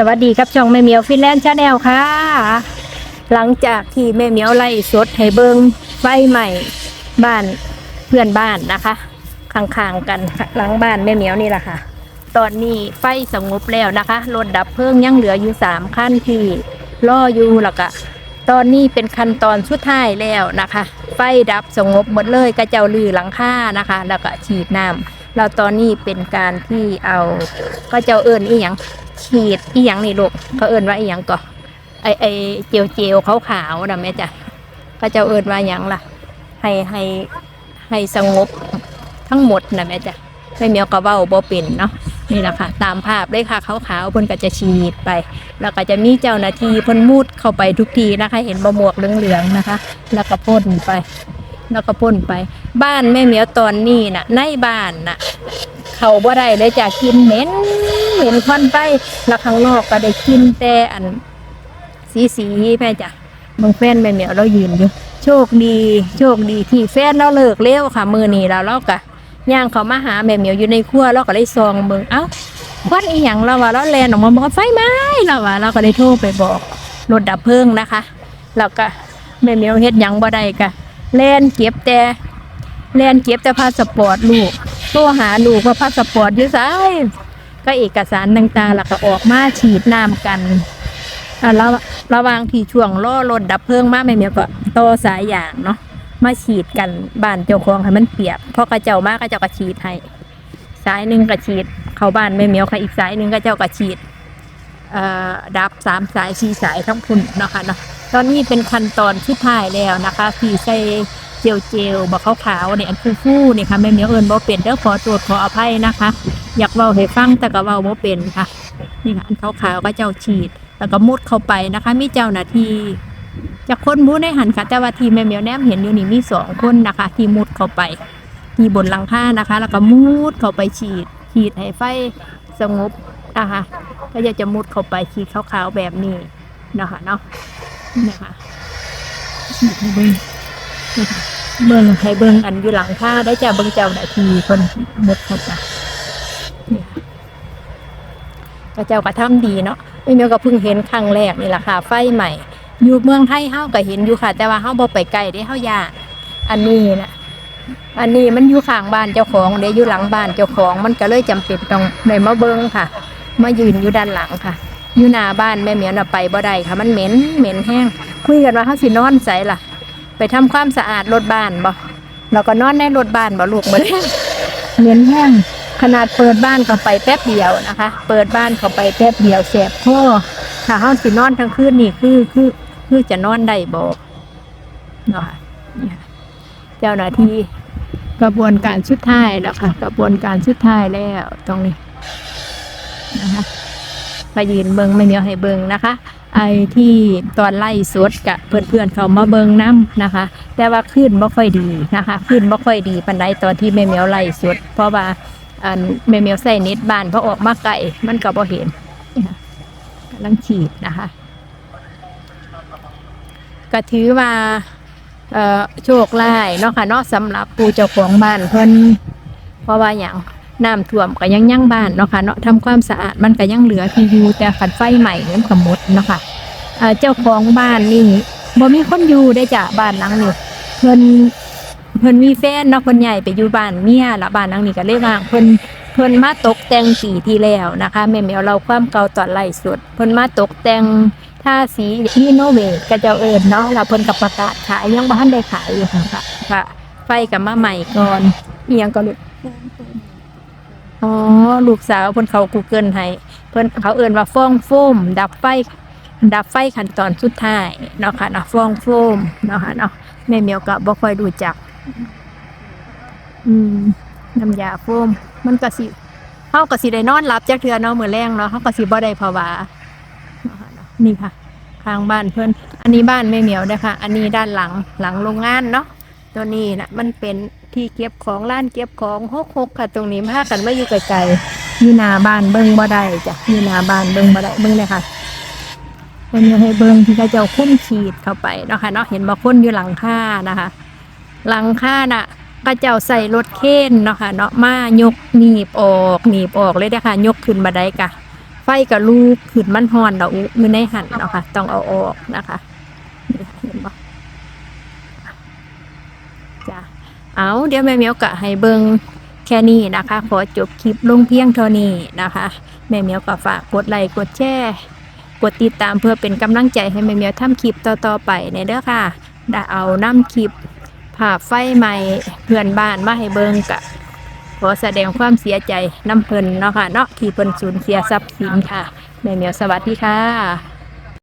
สวัสดีครับช่องแม่เหมียวฟินแลนด์ชาแนลค่ะ หลังจากที่แม่เหมียวไล่สดให้เบิงไฟใหม่บ้านเพื่อนบ้านนะคะข้างๆกันหลังบ้านแม่เหมียวนี่แหละค่ะ ตอนนี้ไฟสงบแล้วนะคะรถดับเพลิงยังเหลืออยู่สามขั้นที่ล่ออยู่แล้วก็ตอนนี้เป็นขั้นตอนสุดท้ายแล้วนะคะ ไฟดับสงบหมดเลยกระเจ้าลือหลังคานะคะ แล้วก็ฉีดน้ำแล้วตอนนี้เป็นการที่เอาก็เจ้าเอิญอีหยัง ฉีดอีหยังนี่ลูกเขาเอิญว่าอีหยังก่อไอไอเจลเจลขาวขาวนะแม่จ้ะก็จ้าเอิญว่าหยังล่ะ ให้ให้ให้สงบทั้งหมดนะแม่จ้ะไม่เมียวก็เว้าบ่เป็นเนาะนี่แหละค่ะตามภาพเลยค่ะขาวๆเพิ่นก็จะฉีดไป แล้วก็จะมีเจ้าหน้าที่เพ่นมูดเข้าไปทุกทีนะคะ เห็นบะหมวกเหลืองๆนะคะ แล้วก็พ่นไป แล้วก็พ่นไป บ้านแม่เหมียวตอนนี้น่ะในบ้านน่ะ เขาบ่ได้เลยจะกินเหม็น เห็นควันไปแล้วข้างนอกก็ได้กินแต่อันสีสีๆแม่จ้ะบางแฟนแม่เหมียวเรายืนอยู่โชคดีโชคดีที่แฟนเราเลิกเร็วค่ะ มือนี้แล้วเราก็ย่างเขามาหาแม่เหมียวอยู่ในครัวเราก็เลยซองเบิ่งเอ้าควันอีหยังเราว่าเราแลนออกมาบอกไฟไหม้เราว่าเราก็ได้โทรไปบอกรถดับเพลิงนะคะแล้วก็แม่เหมียวเฮ็ดหยังบ่ได้กะแลนเก็บแต่แลนเก็บแต่พาสปอร์ตลูกโทรหาลูกว่าพาสปอร์ตอยู่ไส ก็เอกสารต่างๆ แล้วก็ออกมาฉีดน้ำกันอ่าระระวางที่ช่วงล่อรถดับเพลิงมาแม่เมียก็ต่อสายอย่างเนาะมาฉีดกันบ้านเจ้าของให้มันเปียกเพราะกระเจ้ามากกระเจ้าก็ฉีดให้สายหนึ่งก็ฉีด เข้าบ้านแม่เมียวค่ะอีกสายหนึ่งก็เจ้าก็ฉีดอ่อดับสามสายสี่สายทั้งคุณเนาะคะเนาะตอนนี้เป็นขั้นตอนที่ท้ายแล้วนะคะที่ใส่เจลเจลบะขาวๆเนี่ยอันฟูๆนี่ค่ะแม่เมียวเอิญบ่เป็นเด้อขอตรวจขออภัยนะคะ อยากเว้าให้ฟังแต่ก็เว้าบ่เป็นค่ะ นี่ค่ะอันขาวๆก็เจ้าฉีด แล้วก็มุดเข้าไปนะคะ มีเจ้าหน้าที่จากคนมู้ในหันค่ะ แต่ว่าทีแม่เหมียวแนมเห็นอยู่นี่มีสองคนนะคะ ที่มุดเข้าไปทีบนหลังคานะคะ แล้วก็มุดเข้าไปฉีด ฉีดให้ไฟสงบนะคะก็จะจะมุดเข้าไปฉีดขาวๆแบบนี้นะคะเนาะนี่นะคะฉีดให้เบิ้งเบิ้งให้เบิ้งอันอยู่หลังคาได้จะเบิ้งเจ้าหน้าที่คนมุดเข้าไปนี่ค่ะ ก็เจ้าก็ทำดีเนาะไม่เมียก็เพิ่งเห็นครั้งแรกนี่แหละค่ะ ไฟใหม่ อยู่เมืองไทยเฮาก็เห็นอยู่ค่ะ แต่ว่าเฮาบ่ไปไกลได้เฮายากอันนี้นะอันนี้มันอยู่ข้างบ้านเจ้าของเดี๋ยวอยู่หลังบ้านเจ้าของ มันก็เลยจำเป็นต้องได้มาเบิ้งค่ะ มายืนอยู่ด้านหลังค่ะ อยู่หน้าบ้านแม่เหมียวน่ะไปบ่ได้ค่ะ มันเหม็นเหม็นแห้ง คุยกันว่าเขาสินอนใส่ล่ะ ไปทำความสะอาดรถบ้านบ่เราก็นอนในรถบ้านบ่ลูกเหมือนเหม็นแห้ง ขนาดเปิดบ้านเข้าไปแป๊บเดียวนะคะ เปิดบ้านเข้าไปแป๊บเดียวแสบคอถ้าเฮาสินอนทั้งคืนนี่คือคือคือจะนอนได้บ่เนาะค่ะนี่ค่ะเจ้าหน้าที่กระบวนการสุดท้ายแล้วค่ะ กระบวนการสุดท้ายแล้วตรงนี้นะคะมายืนเบิงไม่เมียวให้เบิงนะคะ ไอ้ที่ตอนไล่สดกับเพื่อนๆเขามาเบิงน้ำนะคะ แต่ว่าขึ้นไม่ค่อยดีนะคะ ขึ้นไม่ค่อยดีปันใดตอนที่แม่เมียวไล่สดเพราะว่า อันแม่เมียวใส่เน็ตบ้านเพราะออกมาไกลมันก็บ่เห็นกำลังฉีดนะคะก็ถือว่าโชคร้ายเนาะค่ะเนาะสำหรับผู้เจ้าของบ้านเพิ่นเพราะว่าอย่างน้ำท่วมก็ยังยั่งบ้านเนาะค่ะเนาะทำความสะอาดมันก็ยังเหลือที่อยู่แต่ขันไฟใหม่มันก็หมดเนาะค่ะเอ่อเจ้าของบ้านนี่บ่มีคนอยู่ได้จ้ะบ้านหลังนี้เพิ่น เพิ่นมีแฟนเนาะเพิ่นใหญ่ไปอยู่บ้านเมียละบ้านหลังนี้ก็เลยว่างเพิ่นเพิ่นมาตกแต่งปีที่แล้วนะคะแม่แมวเราความเก่าตอนไล่สุด เพิ่นมาตกแต่งถ้าสีรีโนเวทก็จะเอิญเนาะเราเพิ่นกับประกาศขายยังบ้านได้ขายอยู่ค่ะค่ะ ไฟกับมาใหม่ก่อนเอียงก็ลูกอ๋อลูกสาวเพิ่นเขา Google ให้เพิ่นเขาเอิญว่าฟองโฟม ดับไฟดับไฟขั้นตอนสุดท้ายเนาะค่ะเนาะฟองโฟมเนาะค่ะเนาะแม่เมียวก็บ่ค่อยรู้จัก อืมน้ำยาโฟมมันก็สิเฮาก็สิได้นอนหลับจักเทื่อเนาะมื้อแรงเนาะเฮาก็สิบ่ได้ภาวานี่ค่ะข้างบ้านเพื่อนอันนี้บ้านแม่เหมียวนะคะอันนี้ด้านหลังหลังโรงงานเนาะตัวนี้นะมันเป็นที่เก็บของร้านเก็บของหกหกค่ะ ตรงนี้พากันไม่อยู่ไกลๆอยู่หน้าบ้านเบิ้งบ่ได้จ้ะอยู่หน้าบ้านเบิ้งบ่ได้เบิ้งเลยค่ะเป็นยังให้เบิ้งที่เขาเจ้าคุ้นฉีดเข้าไปเนาะค่ะเนาะเห็นบ่คนอยู่หลังคานะคะ หลังคาน่ะก็เจ้าใส่รถเข็นเนาะค่ะเนาะมายกหนีบออกหนีบออกเลยเด้อค่ะยกขึ้นมาได้กะ ไฟกับลูกขึ้นมันหอนเราอยู่ในหันเนาะค่ะ ต้องเอาออกนะคะเห็นบ่จ้ะเอาเดี๋ยวแม่เมียวกะให้เบิงแค่นี้นะคะ ขอจบคลิปลงเพียงเท่านี้นะคะ แม่เมียวก็ฝากกดไลค์กดแชร์กดติดตามเพื่อเป็นกำลังใจให้แม่เมียวทำคลิปต่อๆไปในเด้อค่ะได้เอาน้ำคลิป ภาพไฟใหม่เพื่อนบ้านมาให้เบิงกะขอแสดงความเสียใจน้ำเพลินเนาะค่ะเนาะที่เพิ่นสูญเสียทรัพย์สินค่ะแม่เหมียวสวัสดีค่ะ